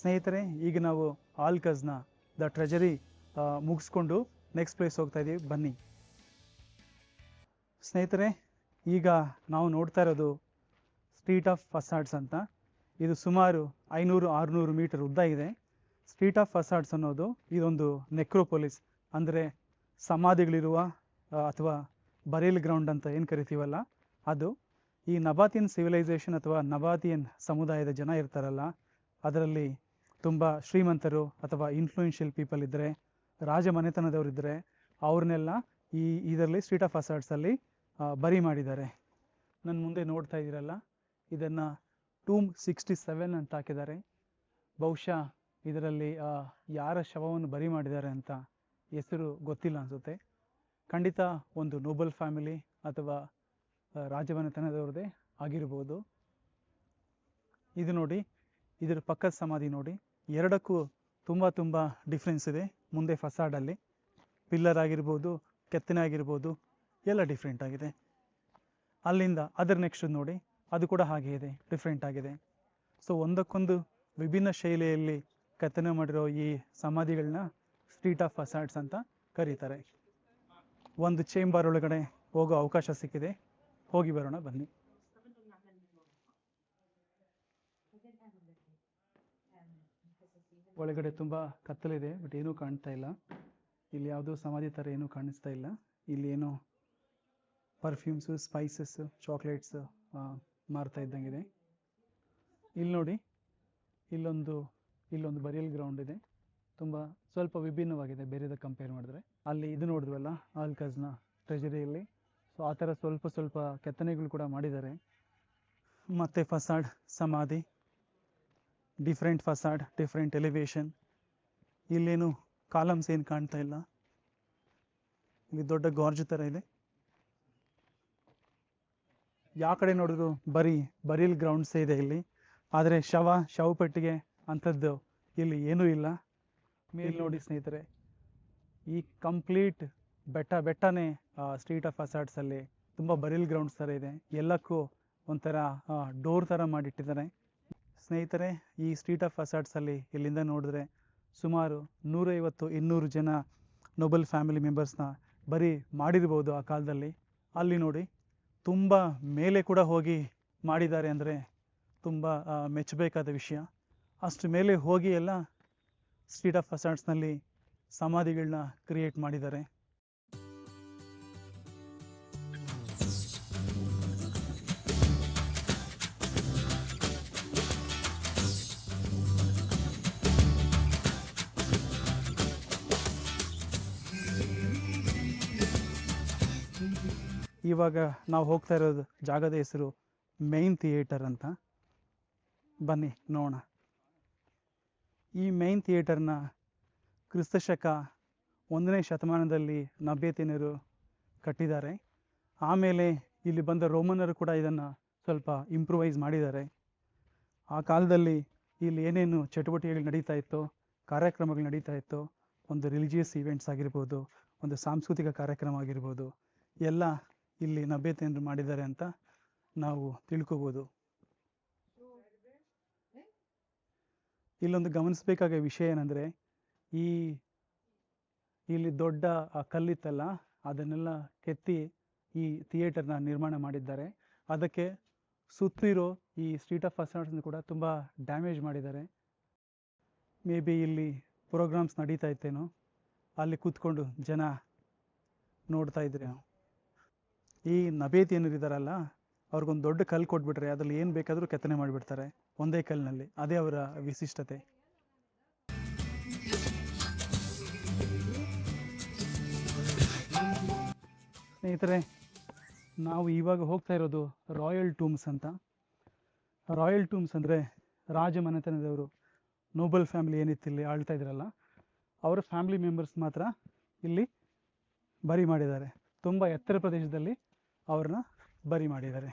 ಸ್ನೇಹಿತರೆ, ಈಗ ನಾವು ಆಲ್ಕಸ್ನ ದ ಟ್ರೆಜರಿ ಮುಗಿಸ್ಕೊಂಡು ನೆಕ್ಸ್ಟ್ ಪ್ಲೇಸ್ ಹೋಗ್ತಾ ಇದ್ದೀವಿ ಬನ್ನಿ. ಸ್ನೇಹಿತರೆ, ಈಗ ನಾವು ನೋಡ್ತಾ ಇರೋದು ಸ್ಟ್ರೀಟ್ ಆಫ್ ಫಸಾಡ್ಸ್ ಅಂತ. ಇದು ಸುಮಾರು ಐನೂರು, ಆರುನೂರು ಮೀಟರ್ ಉದ್ದ ಇದೆ. ಸ್ಟ್ರೀಟ್ ಆಫ್ ಫಸಾಡ್ಸ್ ಅನ್ನೋದು ಇದೊಂದು ನೆಕ್ರೋಪೊಲಿಸ್ ಅಂದರೆ ಸಮಾಧಿಗಳಿರುವ ಅಥವಾ ಬರೇಲ್ ಗ್ರೌಂಡ್ ಅಂತ ಏನು ಕರಿತೀವಲ್ಲ, ಅದು ಈ ನಬಾತಿಯನ್ ಸಿವಿಲೈಸೇಷನ್ ಅಥವಾ ನಬಾತಿಯನ್ ಸಮುದಾಯದ ಜನ ಇರ್ತಾರಲ್ಲ, ಅದರಲ್ಲಿ ತುಂಬ ಶ್ರೀಮಂತರು ಅಥವಾ ಇನ್ಫ್ಲೂಯೆನ್ಷಿಯಲ್ ಪೀಪಲ್ ಇದ್ದರೆ ರಾಜ ಮನೆತನದವರಿದ್ದರೆ ಅವ್ರನ್ನೆಲ್ಲ ಈ ಇದರಲ್ಲಿ ಸ್ಟ್ರೀಟ್ ಆಫ್ ಅಸರ್ಟ್ಸಲ್ಲಿ ಬರಿ ಮಾಡಿದ್ದಾರೆ. ನನ್ನ ಮುಂದೆ ನೋಡ್ತಾ ಇದ್ದೀರಲ್ಲ, ಇದನ್ನು ಟೂಮ್ ಸಿಕ್ಸ್ಟಿ ಸೆವೆನ್ ಅಂತ ಹಾಕಿದ್ದಾರೆ. ಬಹುಶಃ ಇದರಲ್ಲಿ ಯಾರ ಶವವನ್ನು ಬರಿ ಮಾಡಿದ್ದಾರೆ ಅಂತ ಹೆಸರು ಗೊತ್ತಿಲ್ಲ ಅನಿಸುತ್ತೆ. ಖಂಡಿತ ಒಂದು ನೋಬಲ್ ಫ್ಯಾಮಿಲಿ ಅಥವಾ ರಾಜ ರಾಜಮನೆತನದವ್ರದ್ದೇ ಆಗಿರ್ಬೋದು. ಇದು ನೋಡಿ, ಇದರ ಪಕ್ಕದ ಸಮಾಧಿ ನೋಡಿ. ಎರಡಕ್ಕೂ ತುಂಬ ತುಂಬ ಡಿಫ್ರೆನ್ಸ್ ಇದೆ. ಮುಂದೆ ಫಸಾಡಲ್ಲಿ ಪಿಲ್ಲರ್ ಆಗಿರ್ಬೋದು, ಕೆತ್ತನೆ ಆಗಿರ್ಬೋದು, ಎಲ್ಲ ಡಿಫ್ರೆಂಟ್ ಆಗಿದೆ. ಅಲ್ಲಿಂದ ಅದರ ನೆಕ್ಸ್ಟ್ ನೋಡಿ, ಅದು ಕೂಡ ಹಾಗೆ ಇದೆ ಡಿಫ್ರೆಂಟ್ ಆಗಿದೆ. ಸೊ ಒಂದಕ್ಕೊಂದು ವಿಭಿನ್ನ ಶೈಲಿಯಲ್ಲಿ ಕೆತ್ತನೆ ಮಾಡಿರೋ ಈ ಸಮಾಧಿಗಳನ್ನ ಸ್ಟ್ರೀಟ್ ಆಫ್ ಫಸಾಡ್ಸ್ ಅಂತ ಕರೀತಾರೆ. ಒಂದು ಚೇಂಬರ್ ಒಳಗಡೆ ಹೋಗೋ ಅವಕಾಶ ಸಿಕ್ಕಿದೆ. ಹೋಗಿ ಬರೋಣ ಬನ್ನಿ. ಒಳಗಡೆ ತುಂಬ ಕತ್ತಲಿದೆ ಬಟ್ ಏನೂ ಕಾಣ್ತಾ ಇಲ್ಲ. ಇಲ್ಲಿ ಯಾವುದೋ ಸಮಾಧಿ ಥರ ಏನೂ ಕಾಣಿಸ್ತಾ ಇಲ್ಲ. ಇಲ್ಲಿ ಏನೋ ಪರ್ಫ್ಯೂಮ್ಸು ಸ್ಪೈಸಸ್ ಚಾಕ್ಲೇಟ್ಸ್ ಮಾರ್ತಾ ಇದ್ದಂಗಿದೆ. ಇಲ್ಲಿ ನೋಡಿ, ಇಲ್ಲೊಂದು ಇಲ್ಲೊಂದು ಬರಿಯಲ್ ಗ್ರೌಂಡ್ ಇದೆ. ತುಂಬ ಸ್ವಲ್ಪ ವಿಭಿನ್ನವಾಗಿದೆ, ಬೇರೆದ ಕಂಪೇರ್ ಮಾಡಿದ್ರೆ. ಅಲ್ಲಿ ಇದು ನೋಡಿದ್ವಲ್ಲ ಆಲ್ಕಜ್ನ ಟ್ರೆಜರಿಯಲ್ಲಿ ಸೊ ಆ ಥರ ಸ್ವಲ್ಪ ಸ್ವಲ್ಪ ಕೆತ್ತನೆಗಳು ಕೂಡ ಮಾಡಿದ್ದಾರೆ. ಮತ್ತು ಫಸಾಡ್ ಸಮಾಧಿ ಡಿಫ್ರೆಂಟ್ ಫಸಾಡ್ ಡಿಫ್ರೆಂಟ್ ಎಲಿವೇಶನ್ ಇಲ್ಲೇನು ಕಾಲಮ್ಸ್ ಏನು ಕಾಣ್ತಾ ಇಲ್ಲ. ಇಲ್ಲಿ ದೊಡ್ಡ ಗಾರ್ಜ್ ಥರ ಇದೆ. ಯಾವ ಕಡೆ ನೋಡಿದ್ರು ಬರೀ, ಬರೀಲ್ ಗ್ರೌಂಡ್ಸೇ ಇದೆ ಇಲ್ಲಿ. ಆದರೆ ಶವ ಶವ ಪೆಟ್ಟಿಗೆ ಅಂಥದ್ದು ಇಲ್ಲಿ ಏನೂ ಇಲ್ಲ. ಮೇಲೆ ನೋಡಿ ಸ್ನೇಹಿತರೆ, ಈ ಕಂಪ್ಲೀಟ್ ಬೆಟ್ಟ, ಬೆಟ್ಟನೇ ಸ್ಟ್ರೀಟ್ ಆಫ್ ಅಸಾಡ್ಸಲ್ಲಿ ತುಂಬ ಬರೀಲ್ ಗ್ರೌಂಡ್ಸ್ ಥರ ಇದೆ. ಎಲ್ಲಕ್ಕೂ ಒಂಥರ ಡೋರ್ ಥರ ಮಾಡಿಟ್ಟಿದ್ದಾರೆ. ಸ್ನೇಹಿತರೆ, ಈ ಸ್ಟ್ರೀಟ್ ಆಫ್ ಅಸಾಡ್ಸಲ್ಲಿ ಇಲ್ಲಿಂದ ನೋಡಿದ್ರೆ ಸುಮಾರು ನೂರೈವತ್ತು ಇನ್ನೂರು ಜನ ನೊಬೆಲ್ ಫ್ಯಾಮಿಲಿ ಮೆಂಬರ್ಸ್ನ ಬರೀ ಮಾಡಿರ್ಬೋದು ಆ ಕಾಲದಲ್ಲಿ. ಅಲ್ಲಿ ನೋಡಿ ತುಂಬ ಮೇಲೆ ಕೂಡ ಹೋಗಿ ಮಾಡಿದ್ದಾರೆ ಅಂದರೆ ತುಂಬ ಮೆಚ್ಚಬೇಕಾದ ವಿಷಯ. ಅಷ್ಟು ಮೇಲೆ ಹೋಗಿ ಎಲ್ಲ ಸ್ಟ್ರೀಟ್ ಆಫ್ ಅಸಾರ್ಟ್ಸ್ನಲ್ಲಿ ಸಮಾಧಿಗಳನ್ನ ಕ್ರಿಯೇಟ್ ಮಾಡಿದ್ದಾರೆ. ಇವಾಗ ನಾವು ಹೋಗ್ತಾ ಇರೋದು ಜಾಗದ ಹೆಸರು ಮೈನ್ ಥಿಯೇಟರ್ ಅಂತ. ಬನ್ನಿ, ನೋಡೋಣ. ಈ ಮೈನ್ ಥಿಯೇಟರ್ನ ಕ್ರಿಸ್ತಶಕ ಒಂದನೇ ಶತಮಾನದಲ್ಲಿ ನಬ್ಯತೆಯರು ಕಟ್ಟಿದ್ದಾರೆ. ಆಮೇಲೆ ಇಲ್ಲಿ ಬಂದ ರೋಮನರು ಕೂಡ ಇದನ್ನು ಸ್ವಲ್ಪ ಇಂಪ್ರೂವೈಸ್ ಮಾಡಿದ್ದಾರೆ. ಆ ಕಾಲದಲ್ಲಿ ಇಲ್ಲಿ ಏನೇನು ಚಟುವಟಿಕೆಗಳು ನಡೀತಾ ಇತ್ತೋ, ಕಾರ್ಯಕ್ರಮಗಳು ನಡೀತಾ ಇತ್ತೋ, ಒಂದು ರಿಲಿಜಿಯಸ್ ಈವೆಂಟ್ಸ್ ಆಗಿರ್ಬೋದು, ಒಂದು ಸಾಂಸ್ಕೃತಿಕ ಕಾರ್ಯಕ್ರಮ ಆಗಿರ್ಬೋದು, ಎಲ್ಲ ಇಲ್ಲಿ ನಭ್ಯತೆಯನ್ನು ಮಾಡಿದ್ದಾರೆ ಅಂತ ನಾವು ತಿಳ್ಕೋಬೋದು. ಇಲ್ಲೊಂದು ಗಮನಿಸಬೇಕಾದ ವಿಷಯ ಏನಂದರೆ, ಈ ಇಲ್ಲಿ ದೊಡ್ಡ ಆ ಕಲ್ಲಿತ್ತಲ್ಲ, ಅದನ್ನೆಲ್ಲ ಕೆತ್ತಿ ಈ ಥಿಯೇಟರ್ನ ನಿರ್ಮಾಣ ಮಾಡಿದ್ದಾರೆ. ಅದಕ್ಕೆ ಸುತ್ತಿರೋ ಈ ಸ್ಟ್ರೀಟ್ ಆಫ್ ಫಸ್ಟ್ ಕೂಡ ತುಂಬ ಡ್ಯಾಮೇಜ್ ಮಾಡಿದ್ದಾರೆ. ಮೇ ಬಿ ಇಲ್ಲಿ ಪ್ರೋಗ್ರಾಮ್ಸ್ ನಡೀತಾ ಇತ್ತೇನೋ, ಅಲ್ಲಿ ಕೂತ್ಕೊಂಡು ಜನ ನೋಡ್ತಾ ಇದ್ರೆ. ಈ ನಬೇತಿ ಏನಿದಾರಲ್ಲ ಅವ್ರಿಗೊಂದು ದೊಡ್ಡ ಕಲ್ಲು ಕೊಟ್ಬಿಟ್ರೆ ಅದ್ರಲ್ಲಿ ಏನು ಬೇಕಾದರೂ ಕೆತ್ತನೆ ಮಾಡಿಬಿಡ್ತಾರೆ, ಒಂದೇ ಕಲ್ಲಿನಲ್ಲಿ, ಅದೇ ಅವರ ವಿಶಿಷ್ಟತೆ. ಸ್ನೇಹಿತರೆ, ನಾವು ಇವಾಗ ಹೋಗ್ತಾ ಇರೋದು ರಾಯಲ್ ಟೂಮ್ಸ್ ಅಂತ. ರಾಯಲ್ ಟೂಮ್ಸ್ ಅಂದರೆ ರಾಜಮನೆತನದವರು ನೋಬಲ್ ಫ್ಯಾಮಿಲಿ ಏನಿತ್ತು ಇಲ್ಲಿ ಆಳ್ತಾ ಇದ್ರಲ್ಲ, ಅವರ ಫ್ಯಾಮಿಲಿ ಮೆಂಬರ್ಸ್ ಮಾತ್ರ ಇಲ್ಲಿ ಬರಿ ಮಾಡಿದ್ದಾರೆ. ತುಂಬ ಎತ್ತರ ಪ್ರದೇಶದಲ್ಲಿ ಅವ್ರನ್ನ ಬರಿ ಮಾಡಿದ್ದಾರೆ.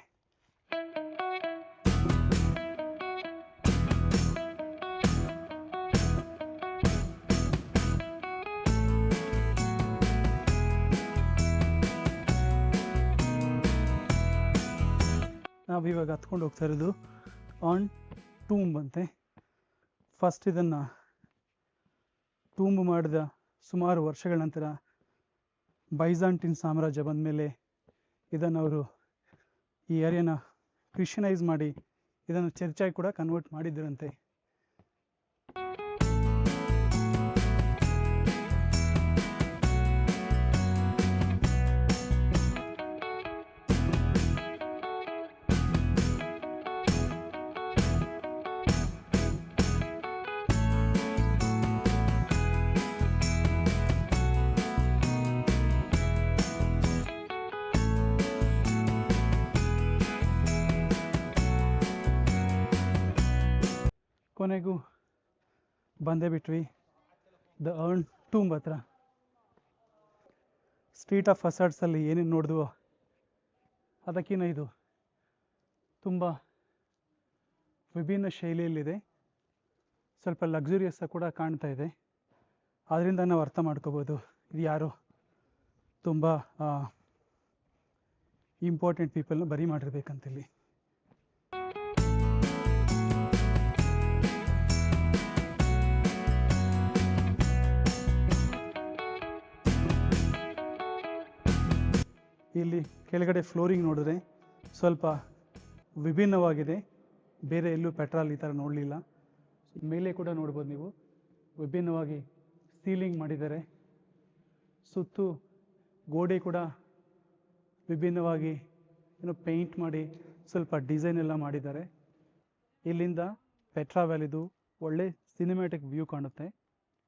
ನಾವು ಇವಾಗ ಹತ್ಕೊಂಡು ಹೋಗ್ತಾ ಇರೋದು ಆನ್ ಟೂಂಬ್ ಅಂತೆ. ಫಸ್ಟ್ ಇದನ್ನು ಟೂಂಬ್ ಮಾಡಿದ ಸುಮಾರು ವರ್ಷಗಳ ನಂತರ ಬೈಜಾಂಟಿನ್ ಸಾಮ್ರಾಜ್ಯ ಬಂದ ಮೇಲೆ ಇದನ್ನು ಅವರು ಈ ಏರಿಯಾನ ಕ್ರಿಶ್ಚನೈಸ್ ಮಾಡಿ ಇದನ್ನು ಚರ್ಚಾಗಿ ಕೂಡ ಕನ್ವರ್ಟ್ ಮಾಡಿದ್ದರಂತೆ. ಕೊನೆಗೂ ಬಂದೇ ಬಿಟ್ವಿ. ದ ಅರ್ನ್ ಟೂಂಬ್ ಹತ್ರ. ಸ್ಟ್ರೀಟ್ ಆಫ್ ಅಸರ್ಟ್ಸಲ್ಲಿ ಏನೇನು ನೋಡಿದ್ವು ಅದಕ್ಕಿಂತ ಇದು. ತುಂಬ ವಿಭಿನ್ನ ಶೈಲಿಯಲ್ಲಿದೆ. ಸ್ವಲ್ಪ ಲಕ್ಸುರಿಯಸ್ ಕೂಡ ಕಾಣ್ತಾ ಇದೆ. ಅದರಿಂದ ನಾವು ಅರ್ಥ ಮಾಡ್ಕೋಬೋದು. ಇದು ಯಾರು ತುಂಬ ಇಂಪಾರ್ಟೆಂಟ್ ಪೀಪಲ್ನ ಬರಿ ಮಾಡಿರ್ಬೇಕಂತಿಲ್ಲಿ. ಇಲ್ಲಿ ಕೆಳಗಡೆ ಫ್ಲೋರಿಂಗ್ ನೋಡಿದ್ರೆ ಸ್ವಲ್ಪ ವಿಭಿನ್ನವಾಗಿದೆ. ಬೇರೆ ಎಲ್ಲೂ ಪೆಟ್ರೋಲ್ ಈ ಥರ ನೋಡಲಿಲ್ಲ. ಮೇಲೆ ಕೂಡ ನೋಡ್ಬೋದು ನೀವು. ವಿಭಿನ್ನವಾಗಿ ಸೀಲಿಂಗ್ ಮಾಡಿದ್ದಾರೆ. ಸುತ್ತು, ಗೋಡೆ ಕೂಡ ವಿಭಿನ್ನವಾಗಿ ಏನೋ ಪೇಂಟ್ ಮಾಡಿ ಸ್ವಲ್ಪ ಡಿಸೈನ್ ಎಲ್ಲ ಮಾಡಿದ್ದಾರೆ. ಇಲ್ಲಿಂದ ಪೆಟ್ರಾ ವ್ಯಾಲಿದು ಒಳ್ಳೆ ಸಿನಿಮ್ಯಾಟಿಕ್ ವ್ಯೂ ಕಾಣುತ್ತೆ.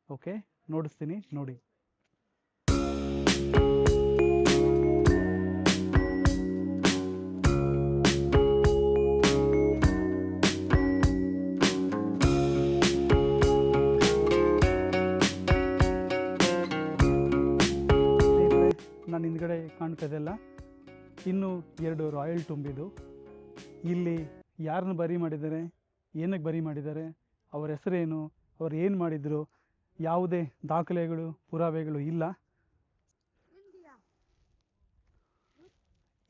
ಓಕೆ ನೋಡಿಸ್ತೀನಿ, ನೋಡಿ. ಇನ್ನು ಎರಡು ರಾಯಲ್ ತುಂಬಿದು ಇಲ್ಲಿ ಯಾರನ್ನ ಬರಿ ಮಾಡಿದ್ದಾರೆ? ಏನಕ್ಕೆ ಬರಿ ಮಾಡಿದ್ದಾರೆ? ಅವರ ಹೆಸರೇನು? ಅವ್ರು ಏನು ಮಾಡಿದರು? ಯಾವುದೇ ದಾಖಲೆಗಳು ಪುರಾವೆಗಳು ಇಲ್ಲ.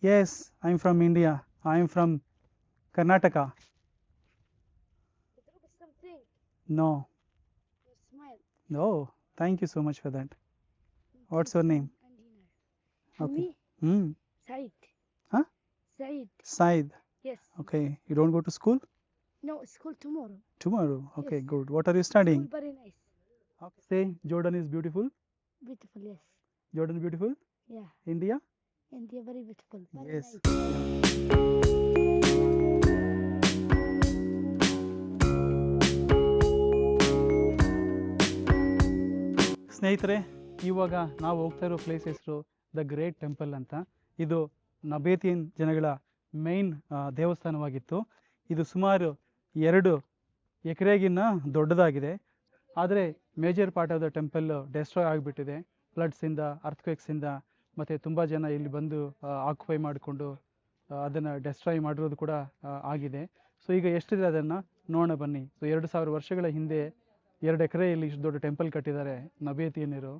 Yes I am from India I am from Karnataka. No no thank you so much for that what's your name okay. ಹ್ಞೂ? Said. Said Yes. Okay you don't go to school No, school tomorrow. Tomorrow okay Yes. Good what are you studying School very nice. Say Jordan is beautiful Beautiful, yes. Jordan beautiful Yeah. India India very beautiful. Very Yes. nice. ಸ್ನೇಹಿತರೆ ಇವಾಗ ನಾವು ಹೋಗ್ತಾ ಇರೋ place ಹೆಸರು the great temple ಅಂತ ಇದು ನಬೇತಿಯನ್ ಜನಗಳ main ದೇವಸ್ಥಾನವಾಗಿತ್ತು. ಇದು ಸುಮಾರು ಎರಡು ಎಕರೆಗಿನ್ನ ದೊಡ್ಡದಾಗಿದೆ. ಆದರೆ major part of the temple destroy ಆಗಿಬಿಟ್ಟಿದೆ. ಫ್ಲಡ್ಸಿಂದ ಅರ್ಥಕ್ವೇಕ್ಸಿಂದ ಮತ್ತು ತುಂಬ ಜನ ಇಲ್ಲಿ ಬಂದು ಆಕ್ಯುಪೈ ಮಾಡಿಕೊಂಡು ಅದನ್ನು ಡೆಸ್ಟ್ರಾಯ್ ಮಾಡಿರೋದು ಕೂಡ ಆಗಿದೆ. ಸೊ ಈಗ ಎಷ್ಟಿದೆ ಅದನ್ನು? ನೋಡೋಣ ಬನ್ನಿ. ಸೊ ಎರಡು ಸಾವಿರ ವರ್ಷಗಳ ಹಿಂದೆ ಎರಡು ಎಕರೆಯಲ್ಲಿ ಇಷ್ಟು ದೊಡ್ಡ ಟೆಂಪಲ್ ಕಟ್ಟಿದ್ದಾರೆ ನಬೇತಿಯನ್ನರು.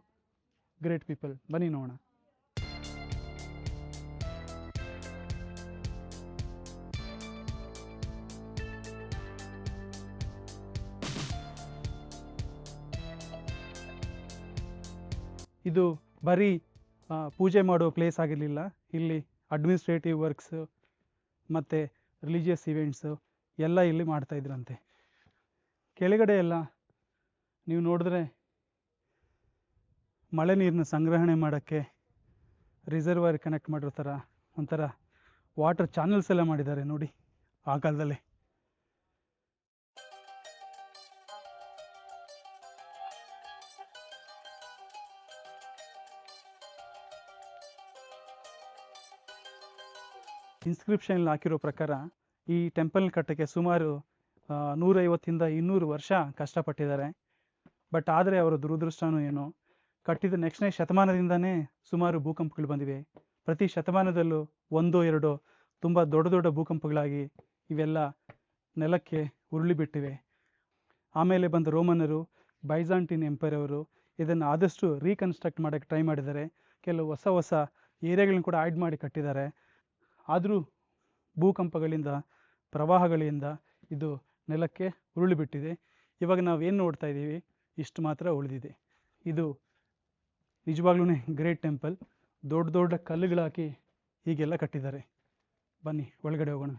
ಗ್ರೇಟ್ ಪೀಪಲ್ ಬನ್ನಿ ನೋಡೋಣ. ಇದು ಬರೀ ಪೂಜೆ ಮಾಡೋ ಪ್ಲೇಸ್ ಆಗಿರಲಿಲ್ಲ. ಇಲ್ಲಿ ಅಡ್ಮಿನಿಸ್ಟ್ರೇಟಿವ್ ವರ್ಕ್ಸು ಮತ್ತು ರಿಲಿಜಿಯಸ್ ಇವೆಂಟ್ಸು ಎಲ್ಲ ಇಲ್ಲಿ ಮಾಡ್ತಾ ಇದ್ರಂತೆ. ಕೆಳಗಡೆ ಎಲ್ಲ ನೀವು ನೋಡಿದ್ರೆ ಮಳೆ ನೀರನ್ನ ಸಂಗ್ರಹಣೆ ಮಾಡೋಕ್ಕೆ ರಿಸರ್ವರ್ ಕನೆಕ್ಟ್ ಮಾಡಿರೋ ಥರ ಒಂಥರ ವಾಟರ್ ಚಾನಲ್ಸ್ ಎಲ್ಲ ಮಾಡಿದ್ದಾರೆ ನೋಡಿ, ಆ ಕಾಲದಲ್ಲಿ. ಇನ್ಸ್ಕ್ರಿಪ್ಷನ್ ಹಾಕಿರೋ ಪ್ರಕಾರ ಈ ಟೆಂಪಲ್ ಕಟ್ಟಕ್ಕೆ ಸುಮಾರು ನೂರೈವತ್ತಿಂದ ಇನ್ನೂರು ವರ್ಷ ಕಷ್ಟಪಟ್ಟಿದ್ದಾರೆ. ಬಟ್ ಆದರೆ ಅವರ ದುರದೃಷ್ಟನೂ ಏನು? ಕಟ್ಟಿದ ನೆಕ್ಸ್ಟ್ನೇ ಶತಮಾನದಿಂದನೇ ಸುಮಾರು ಭೂಕಂಪಗಳು ಬಂದಿವೆ. ಪ್ರತಿ ಶತಮಾನದಲ್ಲೂ ಒಂದೋ ಎರಡೋ ತುಂಬ ದೊಡ್ಡ ದೊಡ್ಡ ಭೂಕಂಪಗಳಾಗಿ ಇವೆಲ್ಲ ನೆಲಕ್ಕೆ ಉರುಳಿ ಬಿಟ್ಟಿವೆ. ಆಮೇಲೆ ಬಂದ ರೋಮನರು ಬೈಜಾಂಟಿನ್ ಎಂಪೈರ್ ಅವರು ಇದನ್ನು ಆದಷ್ಟು ರೀಕನ್ಸ್ಟ್ರಕ್ಟ್ ಮಾಡೋಕ್ಕೆ ಟ್ರೈ ಮಾಡಿದ್ದಾರೆ. ಕೆಲವು ಹೊಸ ಹೊಸ ಏರಿಯಾಗಳನ್ನ ಕೂಡ ಆ್ಯಡ್ ಮಾಡಿ ಕಟ್ಟಿದ್ದಾರೆ. ಆದರೂ ಭೂಕಂಪಗಳಿಂದ, ಪ್ರವಾಹಗಳಿಂದ ಇದು ನೆಲಕ್ಕೆ ಉರುಳಿ ಬಿಟ್ಟಿದೆ ಇವಾಗ ಏನು ನೋಡ್ತಾ ಇದ್ದೀವಿ? ಇಷ್ಟು ಮಾತ್ರ ಉಳಿದಿದೆ. ಇದು ನಿಜವಾಗ್ಲೂ ಗ್ರೇಟ್ ಟೆಂಪಲ್. ದೊಡ್ಡ ದೊಡ್ಡ ಕಲ್ಲುಗಳಾಕಿ ಹೀಗೆಲ್ಲ ಕಟ್ಟಿದ್ದಾರೆ. ಬನ್ನಿ, ಒಳಗಡೆ ಹೋಗೋಣ.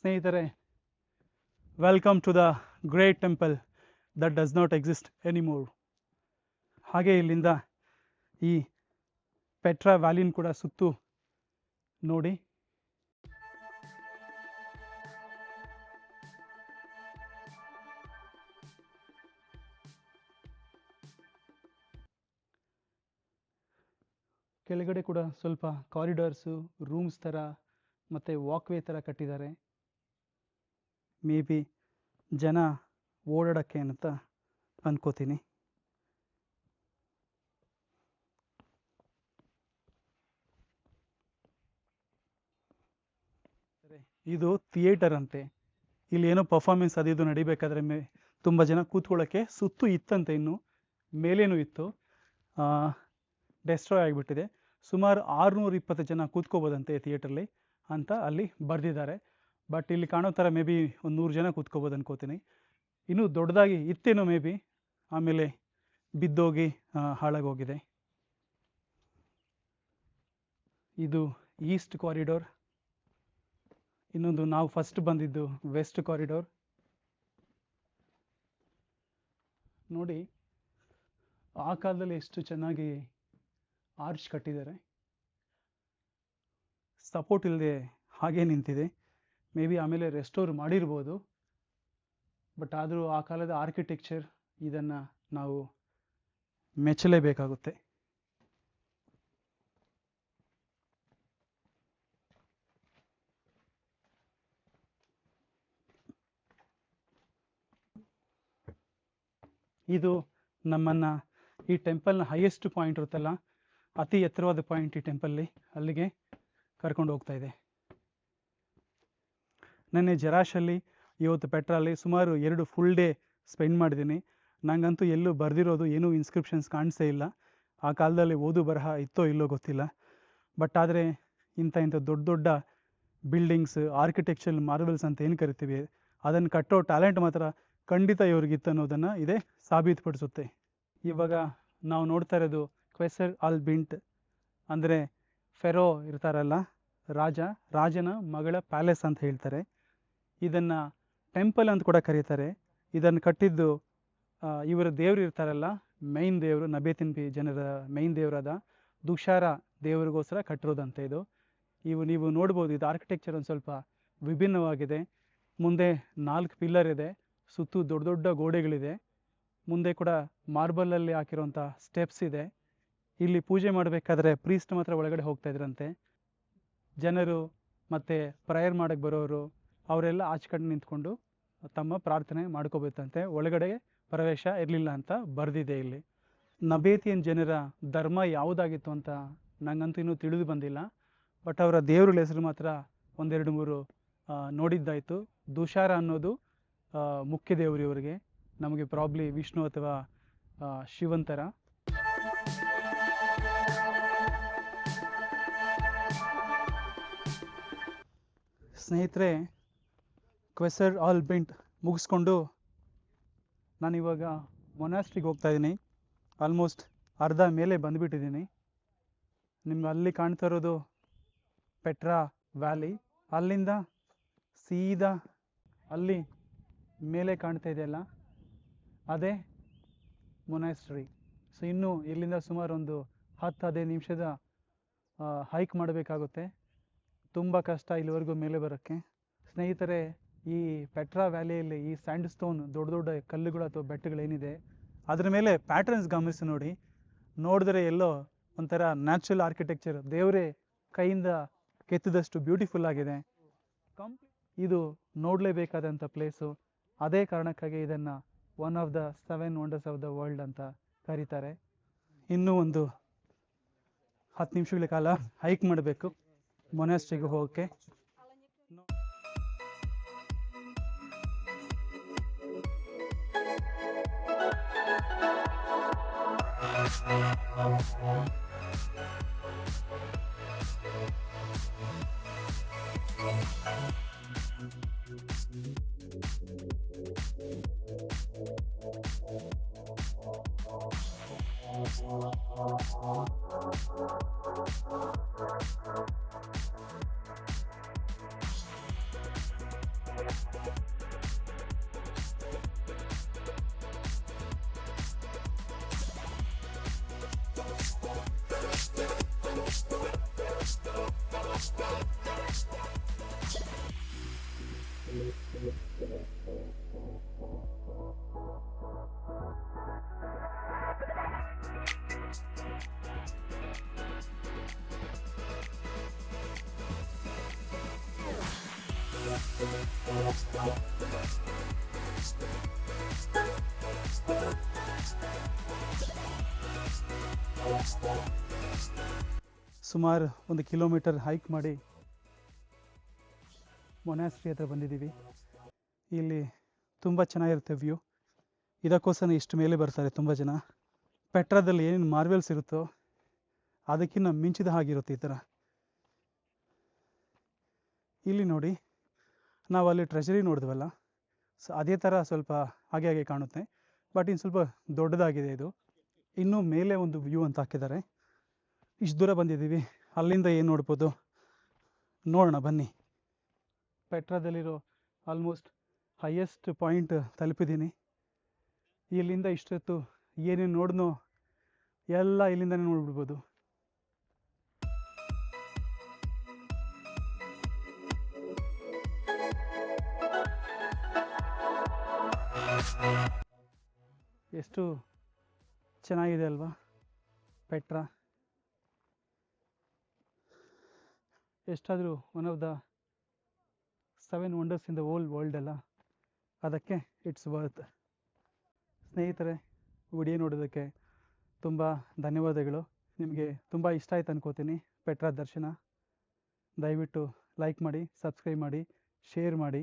ಸ್ನೇಹಿತರೆ welcome to the great temple that does not exist anymore ಹಾಗೆ ಇಲ್ಲಿಂದ ಈ ಪೆಟ್ರಾ ವ್ಯಾಲಿನ್ ಕೂಡ ಸುತ್ತು ನೋಡಿ. ಕೆಳಗಡೆ ಕೂಡ ಸ್ವಲ್ಪ ಕಾರಿಡಾರ್ಸು ರೂಮ್ಸ್ ಥರ ಮತ್ತು ವಾಕ್ವೇ ಥರ ಕಟ್ಟಿದ್ದಾರೆ. ಮೇ ಬಿ ಜನ ಓಡಾಡೋಕ್ಕೆ ಅಂತ ಅನ್ಕೋತೀನಿ. ಇದು ಥಿಯೇಟರ್ ಅಂತೆ. ಇಲ್ಲಿ ಏನೋ ಪರ್ಫಾರ್ಮೆನ್ಸ್ ಅದು ಇದು ನಡಿಬೇಕಾದ್ರೆ ಮೇ, ತುಂಬ ಜನ ಕೂತ್ಕೊಳ್ಳೋಕ್ಕೆ ಸುತ್ತು ಇತ್ತಂತೆ ಇನ್ನು, ಮೇಲೇನೂ ಇತ್ತು. ಡೆಸ್ಟ್ರಾಯ್ ಆಗಿಬಿಟ್ಟಿದೆ. ಸುಮಾರು ಆರುನೂರ ಇಪ್ಪತ್ತು ಜನ ಕೂತ್ಕೋಬೋದಂತೆ ಥಿಯೇಟ್ರಲ್ಲಿ ಅಂತ ಅಲ್ಲಿ ಬರೆದಿದ್ದಾರೆ. ಬಟ್ ಇಲ್ಲಿ ಕಾಣೋ ಥರ ಮೇ ಬಿ ಒಂದು ನೂರು ಜನ ಕೂತ್ಕೋಬೋದು ಅನ್ಕೋತೀನಿ. ಇನ್ನೂ ದೊಡ್ಡದಾಗಿ ಇತ್ತೇನೋ ಮೇ ಬಿ, ಆಮೇಲೆ ಬಿದ್ದೋಗಿ ಹಾಳಾಗೋಗಿದೆ. ಇದು ಈಸ್ಟ್ ಕಾರಿಡೋರ್. ಇನ್ನೊಂದು ನಾವು ಫಸ್ಟ್ ಬಂದಿದ್ದು ವೆಸ್ಟ್ ಕಾರಿಡೋರ್. ನೋಡಿ, ಆ ಕಾಲದಲ್ಲಿ ಎಷ್ಟು ಚೆನ್ನಾಗಿ ಆರ್ಚ್ ಕಟ್ಟಿದ್ದಾರೆ. ಸಪೋರ್ಟ್ ಇಲ್ಲದೆ ಹಾಗೆ ನಿಂತಿದೆ. ಮೇ ಬಿ ಆಮೇಲೆ ರೆಸ್ಟೋರ್ ಮಾಡಿರ್ಬೋದು. ಬಟ್ ಆದರೂ ಆ ಕಾಲದ ಆರ್ಕಿಟೆಕ್ಚರ್ ಇದನ್ನು ನಾವು ಮೆಚ್ಚಲೇಬೇಕಾಗುತ್ತೆ. ಇದು ನಮ್ಮನ್ನು ಈ ಟೆಂಪಲ್ನ ಹೈಯೆಸ್ಟ್ ಪಾಯಿಂಟ್ ಇರುತ್ತಲ್ಲ, ಅತಿ ಎತ್ತರವಾದ ಪಾಯಿಂಟ್ ಈ ಟೆಂಪಲ್ಲಿ ಅಲ್ಲಿಗೆ ಕರ್ಕೊಂಡು ಹೋಗ್ತಾ ಇದೆ. ನೆನ್ನೆ ಜರಾಶಲ್ಲಿ ಇವತ್ತು ಪೆಟ್ರಲ್ಲಿ ಸುಮಾರು ಎರಡು ಫುಲ್ ಡೇ ಸ್ಪೆಂಡ್ ಮಾಡಿದ್ದೀನಿ. ನನಗಂತೂ ಎಲ್ಲೂ ಬರೆದಿರೋದು ಏನೂ ಇನ್ಸ್ಕ್ರಿಪ್ಷನ್ಸ್ ಕಾಣಿಸೇ ಇಲ್ಲ. ಆ ಕಾಲದಲ್ಲಿ ಓದು ಬರಹ ಇತ್ತೋ ಇಲ್ಲೋ ಗೊತ್ತಿಲ್ಲ. ಬಟ್ ಆದರೆ ಇಂಥ ಇಂಥ ದೊಡ್ಡ ದೊಡ್ಡ ಬಿಲ್ಡಿಂಗ್ಸ್ ಆರ್ಕಿಟೆಕ್ಚರ್ ಮಾರ್ವೆಲ್ಸ್ ಅಂತ ಏನು ಕರಿತೀವಿ ಅದನ್ನು ಕಟ್ಟೋ ಟ್ಯಾಲೆಂಟ್ ಮಾತ್ರ ಖಂಡಿತ ಇವ್ರಿಗಿತ್ತು ಅನ್ನೋದನ್ನು ಇದೇ ಸಾಬೀತುಪಡಿಸುತ್ತೆ. ಇವಾಗ ನಾವು ನೋಡ್ತಾ ಇರೋದು ಕ್ವೆಸರ್ ಆಲ್ ಬಿಂಟ್ ಅಂದರೆ ಫೆರೋ ಇರ್ತಾರಲ್ಲ, ರಾಜ, ರಾಜನ ಮಗಳ ಪ್ಯಾಲೇಸ್ ಅಂತ ಹೇಳ್ತಾರೆ. ಇದನ್ನು ಟೆಂಪಲ್ ಅಂತ ಕೂಡ ಕರೀತಾರೆ. ಇದನ್ನು ಕಟ್ಟಿದ್ದು ಇವರ ದೇವರು ಇರ್ತಾರಲ್ಲ ಮೈನ್ ದೇವರು ನಬೇತಿನ್ಪಿ ಜನರ ಮೈನ್ ದೇವರಾದ ದುಷಾರ ದೇವರಿಗೋಸ್ಕರ ಕಟ್ಟಿರೋದಂತೆ ಇದು. ಇವು ನೀವು ನೋಡ್ಬೋದು, ಇದು ಆರ್ಕಿಟೆಕ್ಚರ್ ಒಂದು ಸ್ವಲ್ಪ ವಿಭಿನ್ನವಾಗಿದೆ. ಮುಂದೆ ನಾಲ್ಕು ಪಿಲ್ಲರ್ ಇದೆ, ಸುತ್ತು ದೊಡ್ಡ ದೊಡ್ಡ ಗೋಡೆಗಳಿದೆ. ಮುಂದೆ ಕೂಡ ಮಾರ್ಬಲಲ್ಲಿ ಹಾಕಿರುವಂಥ ಸ್ಟೆಪ್ಸ್ ಇದೆ. ಇಲ್ಲಿ ಪೂಜೆ ಮಾಡಬೇಕಾದ್ರೆ ಪ್ರೀಸ್ಟ್ ಮಾತ್ರ ಒಳಗಡೆ ಹೋಗ್ತಾ ಇದ್ರಂತೆ. ಜನರು ಮತ್ತು ಪ್ರೇಯರ್ ಮಾಡೋಕ್ಕೆ ಬರೋರು ಅವರೆಲ್ಲ ಆಚೆ ಕಡೆ ನಿಂತ್ಕೊಂಡು ತಮ್ಮ ಪ್ರಾರ್ಥನೆ ಮಾಡ್ಕೋಬೇಕಂತೆ. ಒಳಗಡೆ ಪ್ರವೇಶ ಇರಲಿಲ್ಲ ಅಂತ ಬರೆದಿದೆ ಇಲ್ಲಿ. ನಬೇತಿಯನ್ ಜನರ ಧರ್ಮ ಯಾವುದಾಗಿತ್ತು ಅಂತ ನಂಗಂತೂ ಇನ್ನೂ ತಿಳಿದು ಬಂದಿಲ್ಲ. ಬಟ್ ಅವರ ದೇವರುಗಳ ಹೆಸರು ಮಾತ್ರ ಒಂದೆರಡು ಮೂರು ನೋಡಿದ್ದಾಯಿತು. ದುಷಾರ ಅನ್ನೋದು ಮುಖ್ಯ ದೇವರು ಇವರಿಗೆ. ನಮಗೆ ಪ್ರಾಬ್ಲಿ ವಿಷ್ಣು ಅಥವಾ ಶಿವಂತರ. ಸ್ನೇಹಿತರೆ ಕ್ವೆಸರ್ ಆಲ್ ಬೆಂಟ್ ಮುಗಿಸ್ಕೊಂಡು ನಾನಿವಾಗ ಮೊನಾಸ್ಟ್ರಿಗೆ ಹೋಗ್ತಾ ಇದ್ದೀನಿ. ಆಲ್ಮೋಸ್ಟ್ ಅರ್ಧ ಮೇಲೆ ಬಂದುಬಿಟ್ಟಿದ್ದೀನಿ. ನಿಮ್ಗೆ ಅಲ್ಲಿ ಕಾಣ್ತಾ ಇರೋದು ಪೆಟ್ರಾ ವ್ಯಾಲಿ. ಅಲ್ಲಿಂದ ಸೀದಾ ಅಲ್ಲಿ ಮೇಲೆ ಕಾಣ್ತಾ ಇದೆಯಲ್ಲ ಅದೇ ಮೊನಾಸ್ಟ್ರಿ ಸೊ ಇನ್ನು ಇಲ್ಲಿಂದ ಸುಮಾರು ಒಂದು ಹತ್ತು ಹದಿನೈದು ನಿಮಿಷದ ಹೈಕ್ ಮಾಡಬೇಕಾಗುತ್ತೆ. ತುಂಬ ಕಷ್ಟ ಇಲ್ಲಿವರೆಗೂ ಮೇಲೆ ಬರೋಕ್ಕೆ. ಸ್ನೇಹಿತರೆ ಈ ಪೆಟ್ರಾ ವ್ಯಾಲಿಯಲ್ಲಿ ಈ ಸ್ಯಾಂಡ್ ಸ್ಟೋನ್ ದೊಡ್ಡ ದೊಡ್ಡ ಕಲ್ಲುಗಳು ಅಥವಾ ಬೆಟ್ಟಗಳೇನಿದೆ, ಅದರ ಮೇಲೆ ಪ್ಯಾಟರ್ನ್ಸ್ ಗಮನಿಸಿ ನೋಡಿ. ನೋಡಿದ್ರೆ ಎಲ್ಲೋ ಒಂಥರ ನ್ಯಾಚುರಲ್ ಆರ್ಕಿಟೆಕ್ಚರ್ ದೇವರೇ ಕೈಯಿಂದ ಕೆತ್ತಿದಷ್ಟು ಬ್ಯೂಟಿಫುಲ್ ಆಗಿದೆ. ಇದು ನೋಡಲೇಬೇಕಾದಂಥ ಪ್ಲೇಸು ಅದೇ ಕಾರಣಕ್ಕಾಗಿ ಇದನ್ನು one of the seven wonders of the world ಅಂತ ಕರೀತಾರೆ. ಇನ್ನೂ ಒಂದು ಹತ್ತು ನಿಮಿಷಗಳ ಕಾಲ ಹೈಕ್ ಮಾಡಬೇಕು. ಮೊನಾಸ್ಟ್ರಿಗೆ ಹೋಗೋಕ್ಕೆ. Thank ಸುಮಾರು ಒಂದು ಕಿಲೋಮೀಟರ್ ಹೈಕ್ ಮಾಡಿ ಮೊನಾಸ್ಟ್ರಿ ಹತ್ರ ಬಂದಿದ್ದೀವಿ. ಇಲ್ಲಿ ತುಂಬ ಚೆನ್ನಾಗಿರುತ್ತೆ ವ್ಯೂ. ಇದಕ್ಕೋಸ್ಕರ ಇಷ್ಟು ಮೇಲೆ ಬರ್ತಾರೆ ತುಂಬ ಜನ. ಪೆಟ್ರಾದಲ್ಲಿ ಏನೇನು ಮಾರ್ವೆಲ್ಸ್ ಇರುತ್ತೋ ಅದಕ್ಕಿಂತ ಮಿಂಚಿದ ಹಾಗಿರುತ್ತೆ ಈ ಥರ ಇಲ್ಲಿ ನೋಡಿ ನಾವು ಅಲ್ಲಿ ಟ್ರೆಷರಿ ನೋಡಿದ್ವಲ್ಲ, ಸೊ ಅದೇ ಥರ ಸ್ವಲ್ಪ ಹಾಗೆ ಹಾಗೆ ಕಾಣುತ್ತೆ. ಬಟ್ ಇನ್ನು ಸ್ವಲ್ಪ ದೊಡ್ಡದಾಗಿದೆ ಇದು. ಇನ್ನೂ ಮೇಲೆ ಒಂದು ವ್ಯೂ ಅಂತ ಹಾಕಿದ್ದಾರೆ. ಇಷ್ಟು ದೂರ ಬಂದಿದ್ದೀವಿ. ಅಲ್ಲಿಂದ ಏನು ನೋಡ್ಬೋದು? ನೋಡೋಣ, ಬನ್ನಿ. ಪೆಟ್ರಾದಲ್ಲಿರೋ ಆಲ್ಮೋಸ್ಟ್ ಹೈಯೆಸ್ಟ್ ಪಾಯಿಂಟ್ ತಲುಪಿದ್ದೀನಿ. ಇಲ್ಲಿಂದ ಇಷ್ಟೊತ್ತು ಏನೇನು ನೋಡಿದ್ನೋ ಎಲ್ಲ ಇಲ್ಲಿಂದನೇ ನೋಡ್ಬಿಡ್ಬೋದು. ಎಷ್ಟು ಚೆನ್ನಾಗಿದೆ ಅಲ್ವಾ ಪೆಟ್ರಾ? ಎಷ್ಟಾದರೂ one of the seven wonders in the old world ಅಲ್ಲ? ಅದಕ್ಕೆ ಇಟ್ಸ್ ವರ್ತ್ ಸ್ನೇಹಿತರೆ ವಿಡಿಯೋ ನೋಡೋದಕ್ಕೆ ತುಂಬ ಧನ್ಯವಾದಗಳು. ನಿಮಗೆ ತುಂಬ ಇಷ್ಟ ಆಯ್ತು ಅನ್ಕೋತೀನಿ ಪೆಟ್ರಾ ದರ್ಶನ. ದಯವಿಟ್ಟು ಲೈಕ್ ಮಾಡಿ ಸಬ್ಸ್ಕ್ರೈಬ್ ಮಾಡಿ ಶೇರ್ ಮಾಡಿ.